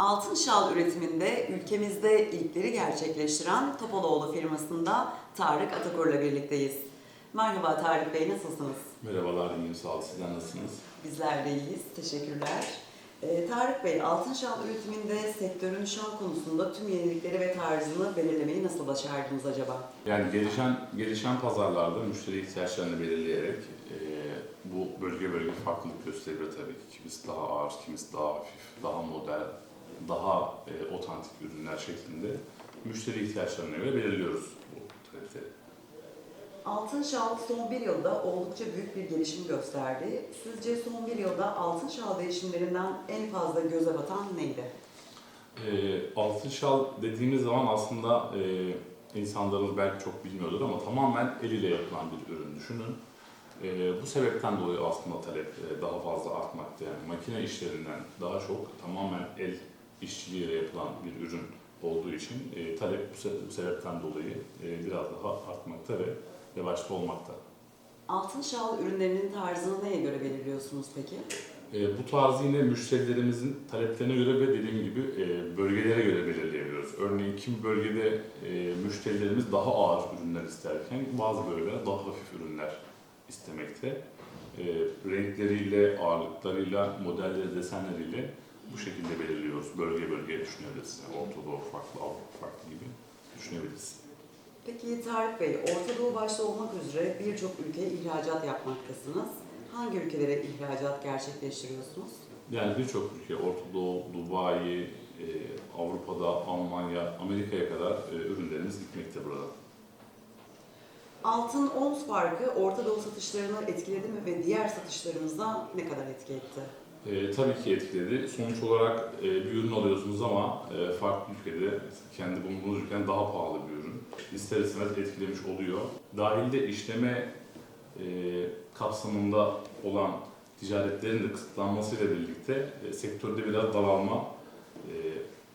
Altın şal üretiminde ülkemizde ilkleri gerçekleştiren Topaloğlu firmasında Tarık Atakur'la birlikteyiz. Merhaba Tarık Bey, nasılsınız? Merhabalar, iyiyim, sağ olun. Sizler nasılsınız? Bizler de iyiyiz, teşekkürler. Ee, Tarık Bey, altın şal üretiminde sektörün şal konusunda tüm yenilikleri ve tarzını belirlemeyi nasıl başardınız acaba? Yani gelişen gelişen pazarlarda müşteri ihtiyaçlarını belirleyerek e, bu bölge bölge farklılık gösteriyor tabii ki. Kimisi daha ağır, kimisi daha hafif, daha model, daha e, otantik ürünler şeklinde müşteri ihtiyaçlarına göre belirliyoruz bu talepleri. Altın şal son bir yılda oldukça büyük bir gelişim gösterdi. Sizce son bir yılda altın şal değişimlerinden en fazla göze batan neydi? E, altın şal dediğimiz zaman aslında e, insanlarımız belki çok bilmiyordur ama tamamen el ile yapılan bir ürün düşünün. E, bu sebepten dolayı aslında talep e, daha fazla artmakta. Yani makine işlerinden daha çok tamamen el işçiliğiyle yapılan bir ürün olduğu için e, talep bu, se- bu sebepten dolayı e, biraz daha artmakta ve revaçta olmakta. Altın şal ürünlerinin tarzını neye göre belirliyorsunuz peki? E, bu tarzı yine müşterilerimizin taleplerine göre ve dediğim gibi e, bölgelere göre belirleyebiliyoruz. Örneğin kim bölgede e, müşterilerimiz daha ağır ürünler isterken bazı bölgeler daha hafif ürünler istemekte. E, renkleriyle, ağırlıklarıyla, modelleri, desenleriyle bu şekilde belirliyoruz. Bölge bölge düşünebiliriz. Yani Orta Doğu farklı, Avrupa farklı gibi düşünebiliriz. Peki Tarık Bey, Orta Doğu başta olmak üzere birçok ülkeye ihracat yapmaktasınız. Hangi ülkelere ihracat gerçekleştiriyorsunuz? Yani birçok ülke, Orta Doğu, Dubai, e, Avrupa'da, Almanya, Amerika'ya kadar e, ürünlerimiz gitmekte burada. Altın ons farkı Orta Doğu satışlarını etkiledi mi ve diğer satışlarınıza ne kadar etki etti? E, tabii ki etkiledi. Sonuç olarak e, bir ürün alıyorsunuz ama e, farklı ülkede kendi bulunduğunuz ülkeden daha pahalı bir ürün. İster istemez etkilemiş oluyor. Dahilde işleme e, kapsamında olan ticaretlerin de kısıtlanmasıyla birlikte e, sektörde biraz daralma e,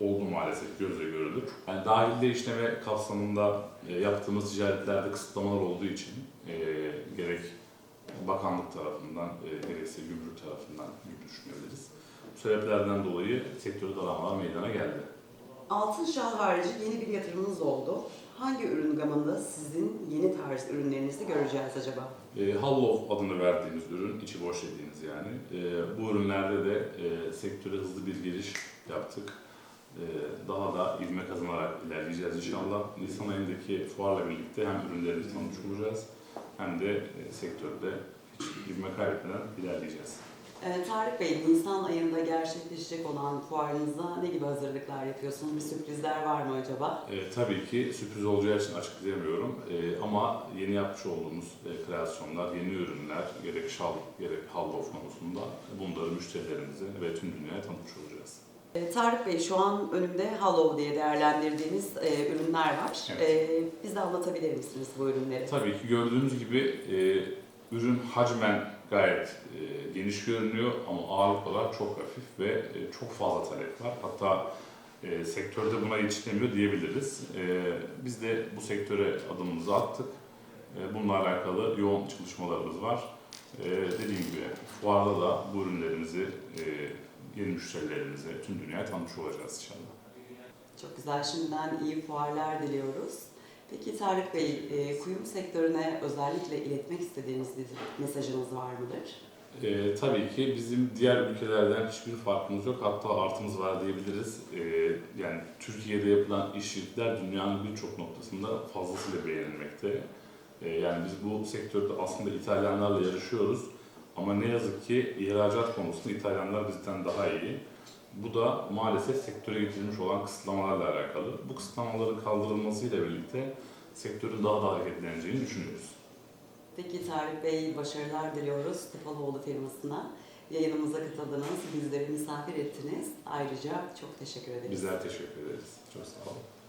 oldu maalesef gözle görülür. Yani dahilde işleme kapsamında e, yaptığımız ticaretlerde kısıtlamalar olduğu için e, gerek bakanlık tarafından, e, gerekse gümrük tarafından gibi düşünebiliriz. Bu sebeplerden dolayı sektörde daralmalar meydana geldi. Altın şal harici yeni bir yatırımınız oldu. Hangi ürün gamında sizin yeni tarz ürünlerinizi göreceğiz acaba? E, Hallow adını verdiğimiz ürün, içi boş dediğimiz yani. E, bu ürünlerde de e, sektöre hızlı bir giriş yaptık. E, daha da ivme kazanarak ilerleyeceğiz inşallah. Nisan ayındaki fuarla birlikte hem ürünlerimizi tanımış olacağız hem de e, sektörde ivme kaybetmeden ilerleyeceğiz. Ee, Tarık Bey, Nisan ayında gerçekleşecek olan fuarınızda ne gibi hazırlıklar yapıyorsunuz? Bir sürprizler var mı acaba? E, tabii ki sürpriz olacağı için açıklayamıyorum E, ama yeni yapmış olduğumuz e, kreasyonlar, yeni ürünler, gerek şal, gerek hallof konusunda bunları müşterilerimize ve tüm dünyaya tanıtmış olacağız. Ee, Tarık Bey, şu an önümde Hallow diye değerlendirdiğiniz e, ürünler var. Evet. Ee, bize anlatabilir misiniz bu ürünleri? Tabii ki gördüğünüz gibi e, ürün hacmen gayet e, geniş görünüyor ama ağırlık olarak çok hafif ve e, çok fazla talep var. Hatta e, sektörde buna yetişilemiyor diyebiliriz. E, biz de bu sektöre adımımızı attık. E, bununla alakalı yoğun çalışmalarımız var. E, dediğim gibi fuarda da bu ürünlerimizi e, yeni müşterilerimize, tüm dünyaya tanıtmış olacağız inşallah. Çok güzel, şimdiden iyi fuarlar diliyoruz. Peki Tarık Bey, e, kuyum sektörüne özellikle iletmek istediğiniz bir mesajınız var mıdır? Ee, tabii ki bizim diğer ülkelerden hiçbir farkımız yok. Hatta artımız var diyebiliriz. Ee, yani Türkiye'de yapılan işçilikler dünyanın birçok noktasında fazlasıyla beğenilmekte. Ee, yani biz bu sektörde aslında İtalyanlarla yarışıyoruz. Ama ne yazık ki ihracat konusunda İtalyanlar bizden daha iyi. Bu da maalesef sektöre getirilmiş olan kısıtlamalarla alakalı. Bu kısıtlamaların kaldırılmasıyla birlikte sektörün daha da hareketleneceğini düşünüyoruz. Peki Tarık Bey, başarılar diliyoruz Topaloğlu firmasına. Yayınımıza katıldınız, bizleri misafir ettiniz. Ayrıca çok teşekkür ederiz. Bizler teşekkür ederiz. Çok sağ olun.